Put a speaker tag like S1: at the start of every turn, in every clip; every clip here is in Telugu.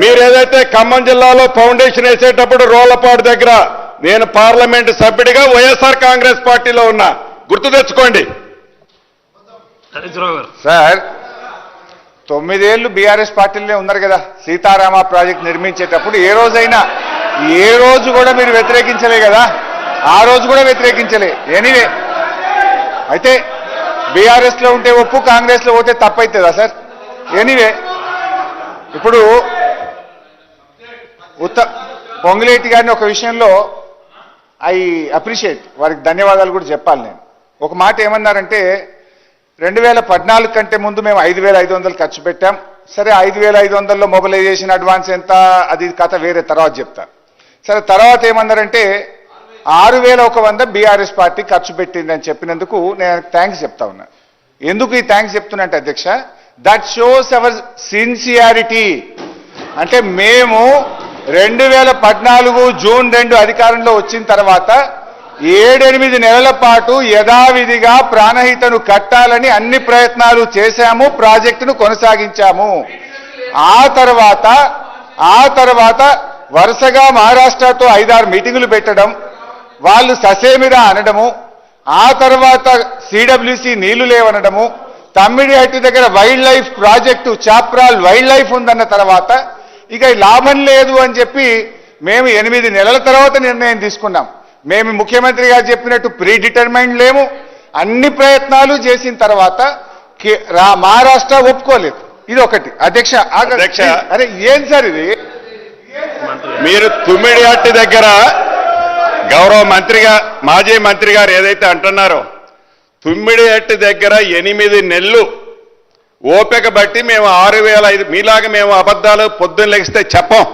S1: మీరు ఏదైతే ఖమ్మం జిల్లాలో ఫౌండేషన్ వేసేటప్పుడు రోళ్ళపాడు దగ్గర నేను పార్లమెంటు సభ్యుడిగా వైఎస్ఆర్ కాంగ్రెస్ పార్టీలో ఉన్నా గుర్తు తెచ్చుకోండి.
S2: సార్ తొమ్మిదేళ్ళు బీఆర్ఎస్ పార్టీలోనే ఉన్నారు కదా సీతారామ ప్రాజెక్ట్ నిర్మించేటప్పుడు ఏ రోజైనా ఏ రోజు కూడా మీరు వ్యతిరేకించలే కదా ఆ రోజు కూడా వ్యతిరేకించలే. ఎనీవే. అయితే బీఆర్ఎస్లో ఉంటే ఒప్పు కాంగ్రెస్లో పోతే తప్పైతుందా సార్? ఎనీవే. ఇప్పుడు ఉత్త పొంగులేటి గారిని ఒక విషయంలో ఐ అప్రిషియేట్ వారికి ధన్యవాదాలు కూడా చెప్పాలి నేను. ఒక మాట ఏమన్నారంటే రెండు వేల పద్నాలుగు కంటే ముందు మేము ఐదు వేల ఐదు వందలు ఖర్చు పెట్టాం. సరే ఐదు వేల ఐదు వందల్లో మొబిలైజేషన్ అడ్వాన్స్ ఎంత అది కథ వేరే తర్వాత చెప్తా. సరే తర్వాత ఏమన్నారంటే ఆరు వేల ఒక వంద బీఆర్ఎస్ పార్టీ ఖర్చు పెట్టింది అని చెప్పినందుకు నేను థ్యాంక్స్ చెప్తా ఉన్నా. ఎందుకు ఈ థ్యాంక్స్ చెప్తున్నట్టు అధ్యక్ష దట్ షోస్ అవర్ సిన్సియారిటీ. అంటే మేము రెండు వేల పద్నాలుగు జూన్ రెండు అధికారంలో వచ్చిన తర్వాత ఏడెనిమిది నెలల పాటు యథావిధిగా ప్రాణహితను కట్టాలని అన్ని ప్రయత్నాలు చేశాము ప్రాజెక్టును కొనసాగించాము. ఆ తర్వాత ఆ తర్వాత వరుసగా మహారాష్ట్రతో ఐదారు మీటింగులు పెట్టడం వాళ్ళు ససేమిరా అనడము ఆ తర్వాత సిడబ్ల్యూసి నీళ్ళు లేవనడము తమ్మిడి హట్టి దగ్గర wild life project Chapral wild life ఉందన్న తర్వాత ఇక లాభం లేదు అని చెప్పి మేము ఎనిమిది నెలల తర్వాత నిర్ణయం తీసుకున్నాం. మేము ముఖ్యమంత్రి గారు చెప్పినట్టు ప్రీ డిటర్మైండ్ లేము. అన్ని ప్రయత్నాలు చేసిన తర్వాత మహారాష్ట్ర ఒప్పుకోలేదు. ఇది ఒకటి. అధ్యక్ష
S1: అధ్యక్ష.
S2: అరే ఏం సార్ ఇది?
S1: మీరు తుమ్మిడిహట్టి దగ్గర గౌరవ మంత్రిగా మాజీ మంత్రి గారు ఏదైతే అంటున్నారో తుమ్మిడిహట్టి దగ్గర ఎనిమిది నెలలు ఓపిక బట్టి మేము ఆరు వేల ఐదు మీలాగా మేము అబద్ధాలు పొద్దున్న లెగిస్తే చెప్పం.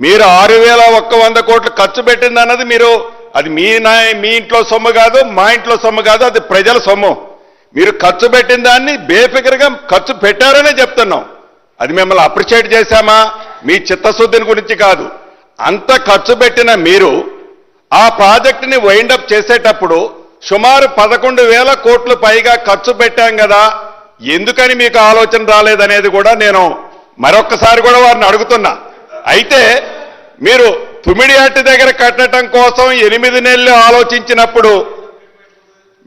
S1: మీరు ఆరు వేల ఒక్క వంద కోట్లు ఖర్చు పెట్టింది అన్నది మీరు అది మీ నా మీ ఇంట్లో సొమ్ము కాదు మా ఇంట్లో సొమ్ము కాదు అది ప్రజల సొమ్ము. మీరు ఖర్చు పెట్టిన దాన్ని బేఫికర్గా ఖర్చు పెట్టారనే చెప్తున్నాం. అది మిమ్మల్ని అప్రిషియేట్ చేశామా? మీ చిత్తశుద్ధిని గురించి కాదు. అంత ఖర్చు పెట్టిన మీరు ఆ ప్రాజెక్టుని వైండప్ చేసేటప్పుడు సుమారు పదకొండు వేల కోట్లు పైగా ఖర్చు పెట్టాం కదా ఎందుకని మీకు ఆలోచన రాలేదనేది కూడా నేను మరొక్కసారి కూడా వారిని అడుగుతున్నా. అయితే మీరు తుమిడిహట్టి దగ్గర కట్టడం కోసం ఎనిమిది నెలలు ఆలోచించినప్పుడు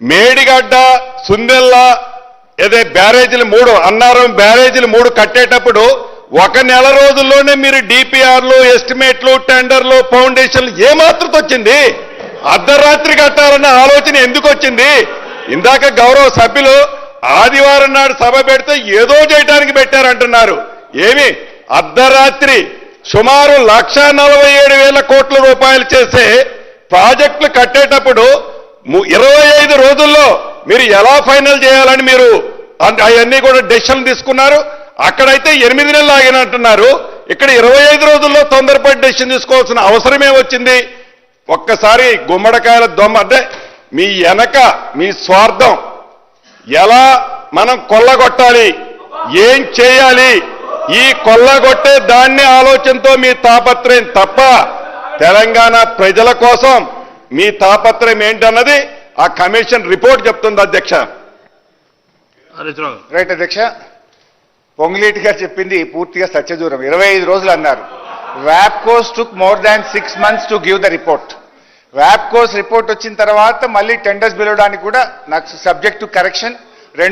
S1: మేడిగడ్డ సుందెల్ల ఏదే బ్యారేజీలు మూడు అన్నారం బ్యారేజీలు మూడు కట్టేటప్పుడు ఒక నెల రోజుల్లోనే మీరు డిపిఆర్లు ఎస్టిమేట్లు టెండర్లు ఫౌండేషన్లు ఏమాత్రం వచ్చింది? అర్ధరాత్రి కట్టాలన్న ఆలోచన ఎందుకు వచ్చింది? ఇందాక గౌరవ సభ్యులు ఆదివారం నాడు సభ పెడితే ఏదో చేయటానికి పెట్టారంటున్నారు. ఏమి? అర్ధరాత్రి సుమారు లక్ష నలభై ఏడు వేల కోట్ల రూపాయలు చేసే ప్రాజెక్టులు కట్టేటప్పుడు ఇరవై ఐదు రోజుల్లో మీరు ఎలా ఫైనల్ చేయాలని మీరు అవన్నీ కూడా డెసిషన్ తీసుకున్నారు. అక్కడైతే ఎనిమిది నెలలు ఆగినంటున్నారు ఇక్కడ ఇరవై ఐదు రోజుల్లో తొందరపడి డెసిషన్ తీసుకోవాల్సిన అవసరమే వచ్చింది. ఒక్కసారి గుమ్మడికాయల దొమ్మ అంటే మీ వెనక మీ స్వార్థం ఎలా మనం కొల్లగొట్టాలి? ఏం చేయాలి? ఈ కొల్లగొట్టే దాన్ని ఆలోచనతో మీ తాపత్రయం తప్ప తెలంగాణ ప్రజల కోసం మీ తాపత్రయం ఏంటన్నది ఆ కమిషన్ రిపోర్ట్ చెప్తుంది అధ్యక్ష.
S2: రైట్ అధ్యక్ష పొంగులేటి గారు చెప్పింది పూర్తిగా సత్యదూరం. ఇరవై ఐదు రోజులు అన్నారు. వ్యాప్కోస్ టుక్ more than six months to give the report వ్యాప్కోస్ report వచ్చిన తర్వాత మళ్ళీ టెండర్స్ పిలవడానికి కూడా నాకు సబ్జెక్టు కరెక్షన్